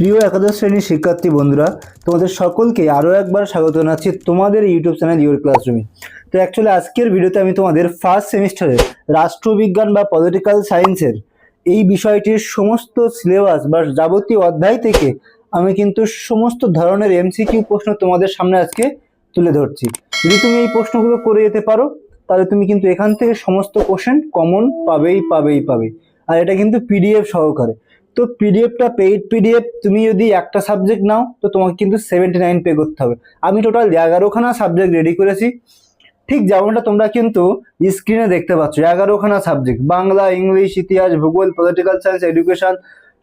প্রিয় একাদশ শ্রেণির শিক্ষার্থী বন্ধুরা, তোমাদের সকলকে আরও একবার স্বাগত জানাচ্ছি তোমাদের ইউটিউব চ্যানেল ইউর ক্লাসরুমে। তো অ্যাকচুয়ালি আজকের ভিডিওতে আমি তোমাদের ফার্স্ট সেমিস্টারের রাষ্ট্রবিজ্ঞান বা পলিটিক্যাল সায়েন্সের এই বিষয়টির সমস্ত সিলেবাস বা যাবতীয় অধ্যায় থেকে আমি কিন্তু সমস্ত ধরনের এমসিকিউ প্রশ্ন তোমাদের সামনে আজকে তুলে ধরছি। যদি তুমি এই প্রশ্নগুলো করে যেতে পারো, তাহলে তুমি কিন্তু এখান থেকে সমস্ত কোশ্চেন কমন পাবেই পাবেই পাবে আর এটা কিন্তু পিডিএফ সহকারে। তো পিডিএফটা পেইড পিডিএফ তুমি যদি একটা সাবজেক্ট নাও, তো তোমাকে কিন্তু সেভেন্টি নাইন পে করতে হবে। আমি টোটাল এগারোখানা সাবজেক্ট রেডি করেছি। ঠিক যেমনটা তোমরা কিন্তু স্ক্রিনে দেখতে পাচ্ছ, এগারোখানা সাবজেক্ট বাংলা, ইংলিশ, ইতিহাস, ভূগোল political science education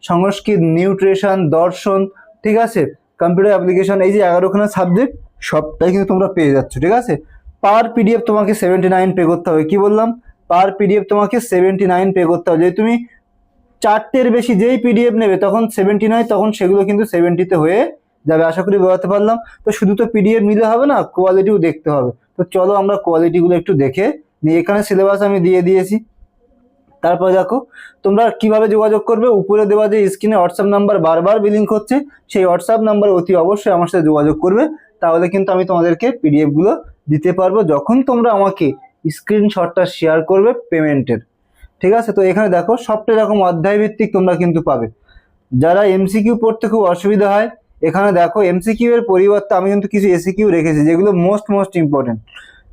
Sanskrit nutrition দর্শন, ঠিক আছে? কম্পিউটার অ্যাপ্লিকেশন এই যে এগারোখানা সাবজেক্ট সবটাই কিন্তু তোমরা পেয়ে যাচ্ছ, ঠিক আছে? পার পিডিএফ তোমাকে সেভেন্টি নাইন পে করতে হবে। কি বললাম? পার পিডিএফ তোমাকে সেভেন্টি নাইন পে করতে হবে। যদি তুমি চারটের বেশি যেই পিডিএফ নেবে, তখন সেভেন্টি নয়, তখন সেগুলো কিন্তু সেভেন্টিতে হয়ে যাবে। আশা করি বোঝাতে পারলাম। তো শুধু তো পিডিএফ নিলে হবে না কোয়ালিটিও দেখতে হবে। তো চলো আমরা কোয়ালিটিগুলো একটু দেখে নিই। এখানে সিলেবাস আমি দিয়ে দিয়েছি। তারপর দেখো, তোমরা কীভাবে যোগাযোগ করবে? উপরে দেওয়া যে স্ক্রিনে হোয়াটসঅ্যাপ নাম্বার বারবার বিলিঙ্ক হচ্ছে সেই হোয়াটসঅ্যাপ নাম্বার অতি অবশ্যই আমার সাথে যোগাযোগ করবে। তাহলে কিন্তু আমি তোমাদেরকে পিডিএফগুলো দিতে পারব। যখন তোমরা আমাকে স্ক্রিনশটটা শেয়ার করবে পেমেন্টের ঠিক আছে? তো এখানে দেখো, সবটা এরকম অধ্যায় ভিত্তিক তোমরা কিন্তু পাবে। যারা এমসিকিউ পড়তে খুব অসুবিধা হয়, এখানে দেখো এমসিকিউ এর পরিবর্তে আমি কিন্তু কিছু এসিকিউ রেখেছি, যেগুলো মোস্ট মোস্ট ইম্পর্টেন্ট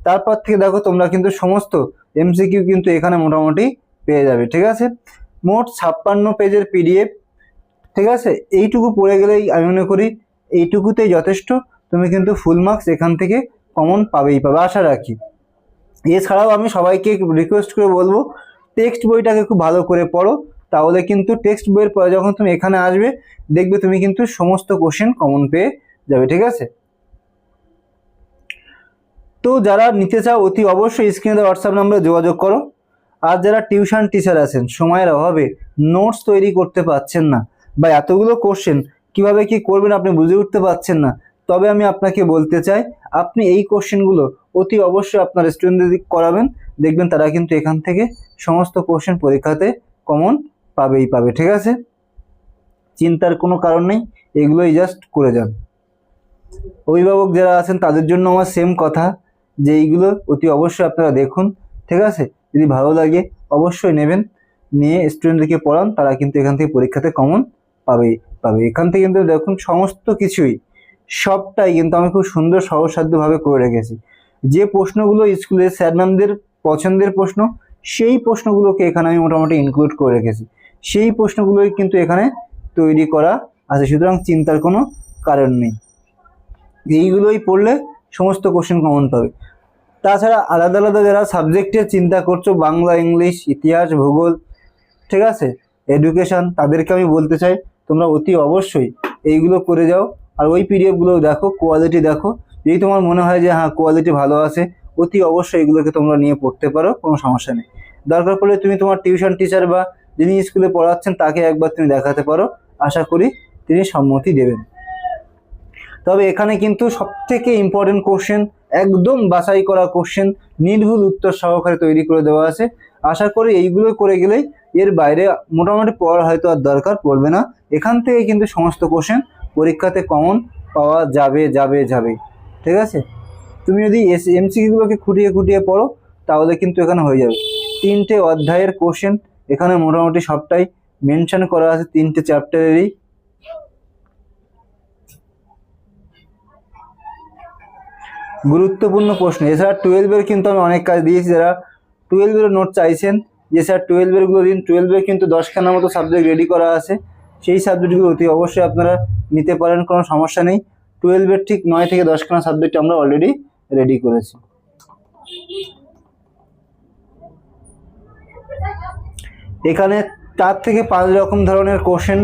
তারপর থেকে দেখো, তোমরা কিন্তু সমস্ত এমসিকিউ কিন্তু এখানে মোটামুটি পেয়ে যাবে, ঠিক আছে? মোট ছাপ্পান্ন পেজের পিডিএফ ঠিক আছে? এইটুকু পড়ে গেলেই আমি মনে করি এইটুকুতেই যথেষ্ট। তুমি কিন্তু ফুল মার্কস এখান থেকে কমন পাবেই পাবে, আশা রাখি। এছাড়াও আমি সবাইকে রিকোয়েস্ট করে বলব টেক্সট বইটাকে খুব ভালো করে পড়ো, তাহলে কিন্তু টেক্সট বইয়ের পরে যখন তুমি এখানে আসবে, দেখবে তুমি কিন্তু সমস্ত কোশ্চেন কমন পেয়ে যাবে, ঠিক আছে? তো যারা নিতে চাও, অতি অবশ্যই স্ক্রিনে হোয়াটসঅ্যাপ নাম্বারে যোগাযোগ করো। আর যারা টিউশন টিচার আছেন, সময়ের অভাবে নোটস তৈরি করতে পারছেন না, বা এতগুলো কোশ্চেন কীভাবে কি করবেন আপনি বুঝে উঠতে পারছেন না, তবে আমি আপনাকে বলতে চাই, আপনি এই কোশ্চেনগুলো অতি অবশ্যই আপনার স্টুডেন্টদের করাবেন। দেখবেন তারা কিন্তু এখান থেকে সমস্ত কোশ্চেন পরীক্ষাতে কমন পাবেই পাবে, ঠিক আছে? চিন্তার কোনো কারণ নেই, এগুলোই জাস্ট করে যান। অভিভাবক যারা আছেন, তাদের জন্য আমার সেম কথা, যে এইগুলো অতি অবশ্যই আপনারা দেখুন, ঠিক আছে? যদি ভালো লাগে, অবশ্যই নেবেন। নিয়ে স্টুডেন্টদেরকে পড়ান, তারা কিন্তু এখান থেকে পরীক্ষাতে কমন পাবেই পাবে এখান থেকে কিন্তু দেখুন সমস্ত কিছুই, সবটাই কিন্তু আমি খুব সুন্দর সহসাধ্যভাবে করে রেখেছি। যে প্রশ্নগুলো স্কুলে স্যার ম্যামদের পছন্দের প্রশ্ন, সেই প্রশ্নগুলোকে এখানে আমি মোটামুটি ইনক্লুড করে রেখেছি। সেই প্রশ্নগুলোই কিন্তু এখানে তৈরি করা আছে, সুতরাং চিন্তার কোনো কারণ নেই। এইগুলোই পড়লে সমস্ত কোশ্চেন কমন পাবে। তাছাড়া আলাদা আলাদা যারা সাবজেক্টে চিন্তা করছ, বাংলা, ইংলিশ, ইতিহাস, ভূগোল, ঠিক আছে? এডুকেশন তাদেরকে আমি বলতে চাই, তোমরা অতি অবশ্যই এইগুলো করে যাও। আর ওই পিডিএফগুলো দেখো কোয়ালিটি দেখো। যদি তোমার মনে হয় যে হ্যাঁ কোয়ালিটি ভালো আছে অতি অবশ্যই এগুলোকে তোমরা নিয়ে পড়তে পারো, কোনো সমস্যা নেই। দরকার পড়লে তুমি তোমার টিউশন টিচার বা যিনি স্কুলে পড়াচ্ছেন, তাকে একবার তুমি দেখাতে পারো। আশা করি তিনি সম্মতি দেবেন। তবে এখানে কিন্তু সবথেকে ইম্পর্টেন্ট কোশ্চেন একদম বাছাই করা কোশ্চেন নির্ভুল উত্তর সহকারে তৈরি করে দেওয়া আছে। আশা করি এইগুলো করে গেলেই এর বাইরে মোটামুটি পড়ার হয়তো আর দরকার পড়বে না। এখান থেকে কিন্তু সমস্ত কোশ্চেন পরীক্ষাতে কমন পাওয়া যাবে যাবে যাবে। ঠিক আছে? তুমি যদি এস এমসিকিউগুলোকে খুঁটিয়ে খুঁটিয়ে পড়ো, তাহলে কিন্তু এখানে হয়ে যাবে। তিনটে অধ্যায়ের কোশ্চেন এখানে মোটামুটি সবটাই মেনশন করা আছে তিনটে চ্যাপ্টারেরই গুরুত্বপূর্ণ প্রশ্ন, এছাড়া টুয়েলভের কিন্তু আমি অনেক কাজ দিয়েছি, যারা টুয়েলভের নোট চাইছেন যে স্যার টুয়েলভেরগুলো দিন টুয়েলভের কিন্তু দশখানা মতো সাবজেক্ট রেডি করা আছে। সেই সাবজেক্টগুলো অতি অবশ্যই আপনারা নিতে পারেন, কোনো সমস্যা নেই। টুয়েলভের ঠিক নয় থেকে দশখানা সাবজেক্ট আমরা অলরেডি রেডি করেছি। এখানে চার থেকে পাঁচ রকম ধরনের কোশ্চেন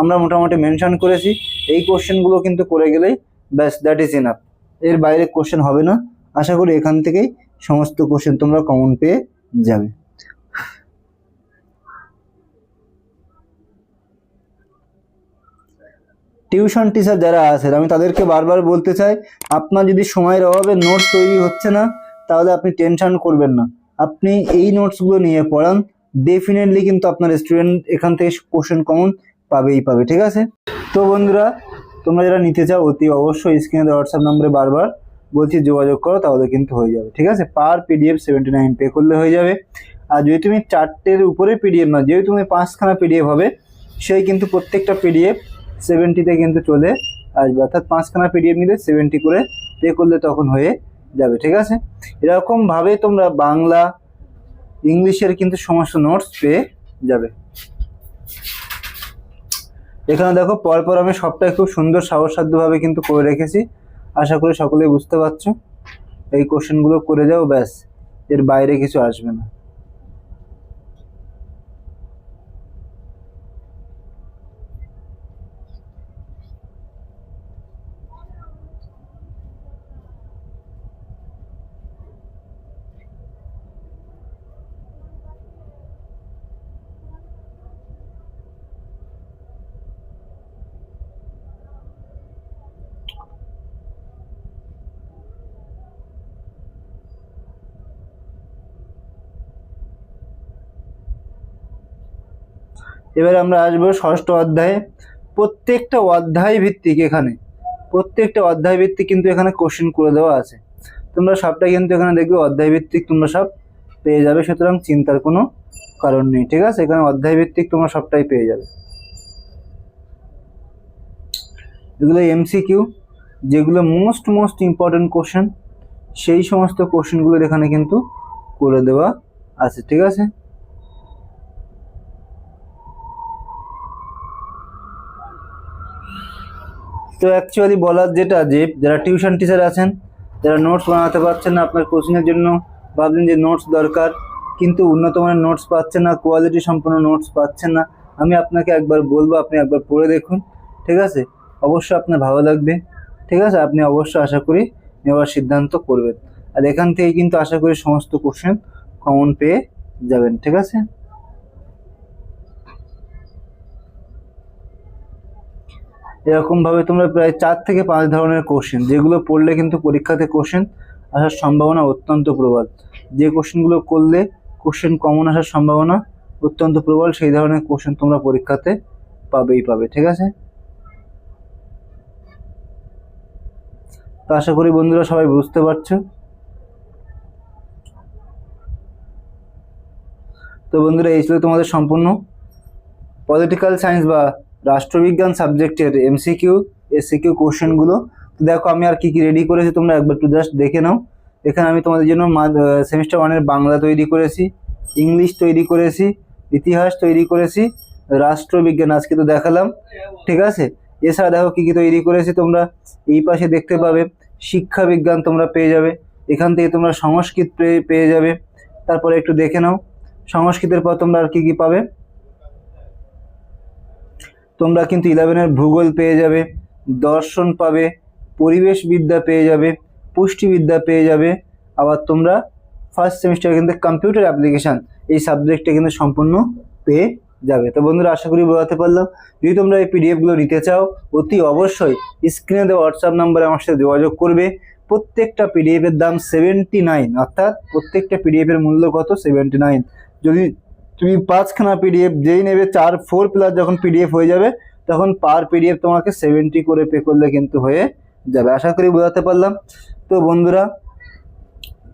আমরা মোটামুটি মেনশন করেছি। এই কোশ্চেনগুলো কিন্তু করে গেলেই ব্যাস দ্যাট ইজ ইনাফ এর বাইরে কোশ্চেন হবে না। আশা করি এখান থেকেই সমস্ত কোশ্চেন তোমরা কমন পেয়ে যাবে। টিউশন টিচার যারা আছেন, আমি তাদেরকে বারবার বলতে চাই, আপনার যদি সময়ের অভাবে নোটস তৈরি হচ্ছে না, তাহলে আপনি টেনশন করবেন না। আপনি এই নোটসগুলো নিয়ে পড়ান ডেফিনেটলি কিন্তু আপনার স্টুডেন্ট এখান থেকে কোশ্চেন কমন পাবেই পাবে, ঠিক আছে? তো বন্ধুরা, তোমরা যারা নিতে চাও, অতি অবশ্যই স্ক্রিনে হোয়াটসঅ্যাপ নম্বরে বারবার বলছি, যোগাযোগ করো, তাহলে কিন্তু হয়ে যাবে, ঠিক আছে? Per PDF seventy nine pay করলে হয়ে যাবে। আর যদি তুমি চারটের উপরে পিডিএফ না, যেহেতু তুমি পাঁচখানা পিডিএফ হবে, সেই কিন্তু প্রত্যেকটা পিডিএফ সেভেন্টিতে কিন্তু চলে আসবে। অর্থাৎ পাঁচখানা পিডিএফ নিলে সেভেন্টি করে পে করলে তখন হয়ে যাবে, ঠিক আছে? এরকমভাবে তোমরা বাংলা, ইংলিশের কিন্তু সমস্ত নোটস পেয়ে যাবে। এখানে দেখো, পরপর আমি সবটাই খুব সুন্দর সাহসাধ্যভাবে কিন্তু করে রেখেছি। আশা করি সকলেই বুঝতে পারছ। এই কোশ্চেনগুলো করে যাও, ব্যাস। এর বাইরে কিছু আসবে না। এবারে আমরা আসব ষষ্ঠ অধ্যায়ে। প্রত্যেকটা অধ্যায় ভিত্তিক এখানে। প্রত্যেকটা অধ্যায় ভিত্তিক কিন্তু এখানে কোশ্চেন করে দেওয়া আছে। তোমরা সবটা কিন্তু এখানে দেখবে, অধ্যায় ভিত্তিক তোমরা সব পেয়ে যাবে, সুতরাং চিন্তার কোনো কারণ নেই, ঠিক আছে? এখানে অধ্যায় ভিত্তিক তোমরা সবটাই পেয়ে যাবে। এগুলো এমসিকিউ যেগুলো মোস্ট মোস্ট ইম্পর্টেন্ট কোশ্চেন সেই সমস্ত কোশ্চেনগুলোর এখানে কিন্তু করে দেওয়া আছে, ঠিক আছে? তো অ্যাকচুয়ালি বলার যেটা যে যারা টিউশন টিচার আছেন, যারা নোটস বানাতে পারছেন না আপনার কোচিংয়ের জন্য, ভাবলেন যে নোটস দরকার, কিন্তু উন্নত মানের নোটস পাচ্ছেন না কোয়ালিটি সম্পন্ন নোটস পাচ্ছেন না, আমি আপনাকে একবার বলব, আপনি একবার পড়ে দেখুন, ঠিক আছে? অবশ্যই আপনার ভালো লাগবে, ঠিক আছে? আপনি অবশ্যই আশা করি নেওয়ার সিদ্ধান্ত করবেন। আর এখান থেকে কিন্তু আশা করি সমস্ত কোশ্চেন কমন পেয়ে যাবেন, ঠিক আছে? এরকমভাবে তোমরা প্রায় চার থেকে পাঁচ ধরনের কোশ্চেন যেগুলো পড়লে কিন্তু পরীক্ষাতে কোশ্চেন আসার সম্ভাবনা অত্যন্ত প্রবল। যে কোশ্চেনগুলো করলে কোশ্চেন কমন আসার সম্ভাবনা অত্যন্ত প্রবল, সেই ধরনের কোশ্চেন তোমরা পরীক্ষাতে পাবেই পাবে, ঠিক আছে? তো আশা করি বন্ধুরা সবাই বুঝতে পারছ। তো বন্ধুরা, এই ছিল তোমাদের সম্পূর্ণ পলিটিক্যাল সায়েন্স বা রাষ্ট্রবিজ্ঞান সাবজেক্টের এমসিকিউ এসিকিউ কোশ্চেনগুলো তো দেখো, আমি আর কি কি রেডি করেছি, তোমরা একবার একটু জাস্ট দেখে নাও। এখানে আমি তোমাদের জন্য সেমিস্টার ওয়ানের বাংলা তৈরি করেছি ইংলিশ তৈরি করেছি, ইতিহাস তৈরি করেছি, রাষ্ট্রবিজ্ঞান আজকে তো দেখালাম, ঠিক আছে? এছাড়া দেখো কী কী তৈরি করেছি তোমরা, এই পাশে দেখতে পাবে, শিক্ষা বিজ্ঞান তোমরা পেয়ে যাবে, এখান থেকে তোমরা সংস্কৃত পেয়ে পেয়ে যাবে। তারপরে একটু দেখে নাও, সংস্কৃতের পর তোমরা আর কী কী পাবে? তোমরা কিন্তু ইলেভেনের ভূগোল পেয়ে যাবে, দর্শন পাবে, পরিবেশ বিদ্যা পেয়ে যাবে পুষ্টিবিদ্যা পেয়ে যাবে। আবার তোমরা ফার্স্ট সেমিস্টারে কিন্তু কম্পিউটার অ্যাপ্লিকেশান এই সাবজেক্টটা কিন্তু সম্পূর্ণ পেয়ে যাবে। তো বন্ধুরা, আশা করি বোঝাতে পারলাম। যদি তোমরা এই পিডিএফগুলো নিতে চাও, অতি অবশ্যই স্ক্রিনে দেওয়া হোয়াটসঅ্যাপ নাম্বারে আমার সাথে যোগাযোগ করবে। প্রত্যেকটা পিডিএফের দাম সেভেন্টি নাইন অর্থাৎ প্রত্যেকটা পিডিএফের মূল্য কত? সেভেন্টি নাইন যদি তুমি পাঁচখানা পিডিএফ যেই নেবে, চার ফোর প্লাস যখন পিডিএফ হয়ে যাবে, তখন পার পিডিএফ তোমাকে সেভেন্টি করে পে করলে কিন্তু হয়ে যাবে। আশা করি বোঝাতে পারলাম। তো বন্ধুরা,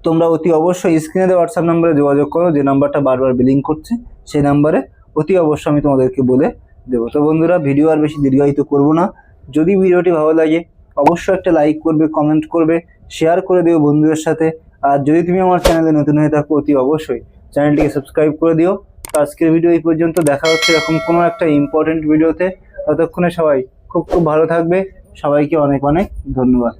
তোমরা অতি অবশ্যই স্ক্রিনে দেওয়া হোয়াটসঅ্যাপ নাম্বারে যোগাযোগ করো, যে নাম্বারটা বারবার বিলিং করছে, সেই নাম্বারে অতি অবশ্যই আমি তোমাদেরকে বলে দেবো। তো বন্ধুরা ভিডিও আর বেশি দীর্ঘায়িত করব না। যদি ভিডিওটি ভালো লাগে, অবশ্যই একটা লাইক করবে কমেন্ট করবে শেয়ার করে দিও বন্ধুদের সাথে। আর যদি তুমি আমার চ্যানেলে নতুন হয়ে থাকো, অতি অবশ্যই চ্যানেলটিকে সাবস্ক্রাইব করে দিও। তো আজকের ভিডিও এই পর্যন্ত। দেখা হচ্ছে এরকম কোনো একটা ইম্পর্টেন্ট ভিডিওতে ততক্ষণে সবাই খুব খুব ভালো থাকবে। সবাইকে অনেক অনেক ধন্যবাদ।